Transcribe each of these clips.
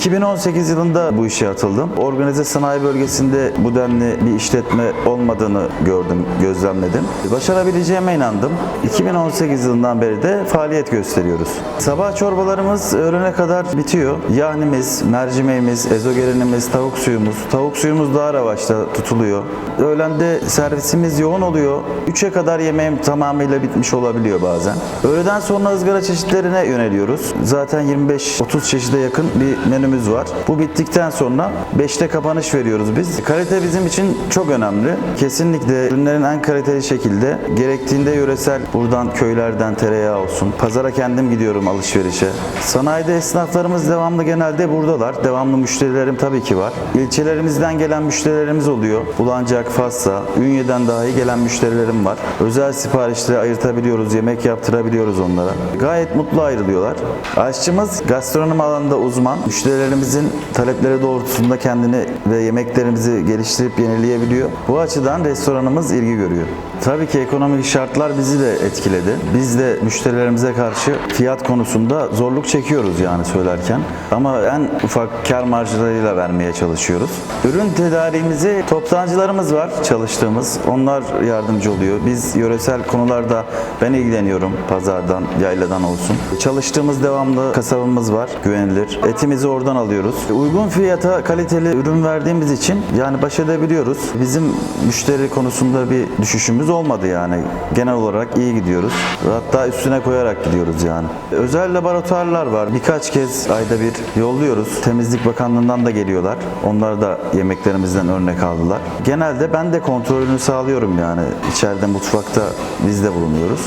2018 yılında bu işe atıldım. Organize sanayi bölgesinde bu denli bir işletme olmadığını gördüm, gözlemledim. Başarabileceğime inandım. 2018 yılından beri de faaliyet gösteriyoruz. Sabah çorbalarımız öğlene kadar bitiyor. Yahnimiz, mercimeğimiz, ezogelinimiz, tavuk suyumuz. Tavuk suyumuz daha revaçta tutuluyor. Öğlende servisimiz yoğun oluyor. 3'e kadar yemeğim tamamıyla bitmiş olabiliyor bazen. Öğleden sonra ızgara çeşitlerine yöneliyoruz. Zaten 25-30 çeşide yakın bir menümüz var. Bu bittikten sonra 5'te kapanış veriyoruz biz. Kalite bizim için çok önemli. Kesinlikle ürünlerin en kaliteli şekilde gerektiğinde yöresel buradan köylerden tereyağı olsun. Pazara kendim gidiyorum alışverişe. Sanayide esnaflarımız devamlı genelde buradalar. Devamlı müşterilerim tabii ki var. İlçelerimizden gelen müşterilerimiz oluyor. Bulancak, Fassa, Ünye'den dahi gelen müşterilerim var. Özel siparişleri ayırtabiliyoruz, yemek yaptırabiliyoruz onlara. Gayet mutlu ayrılıyorlar. Aşçımız gastronomi alanında uzman. Müşterilerimizin talepleri doğrultusunda kendini ve yemeklerimizi geliştirip yenileyebiliyor. Bu açıdan restoranımız ilgi görüyor. Tabii ki ekonomik şartlar bizi de etkiledi. Biz de müşterilerimize karşı fiyat konusunda zorluk çekiyoruz yani söylerken. Ama en ufak kar marjlarıyla vermeye çalışıyoruz. Ürün tedariğimizi toptancılarımız var çalıştığımız. Onlar yardımcı oluyor. Biz yöresel konularda ben ilgileniyorum pazardan, yayladan olsun. Çalıştığımız devamlı kasabımız var, güvenilir. Etimizi oradan alıyoruz. Uygun fiyata kaliteli ürün verdiğimiz için yani baş edebiliyoruz. Bizim müşteri konusunda bir düşüşümüz olmadı yani. Genel olarak iyi gidiyoruz. Hatta üstüne koyarak gidiyoruz yani. Özel laboratuvarlar var. Birkaç kez ayda bir yolluyoruz. Temizlik Bakanlığı'ndan da geliyorlar. Onlar da yemeklerimizden örnek aldılar. Genelde ben de kontrolünü sağlıyorum yani. İçeride mutfakta biz de bulunuyoruz.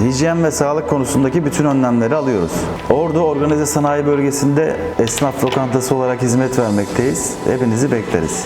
Hijyen ve sağlık konusundaki bütün önlemleri alıyoruz. Ordu Organize Sanayi Bölgesi'nde esnaf lokantası olarak hizmet vermekteyiz. Hepinizi bekleriz.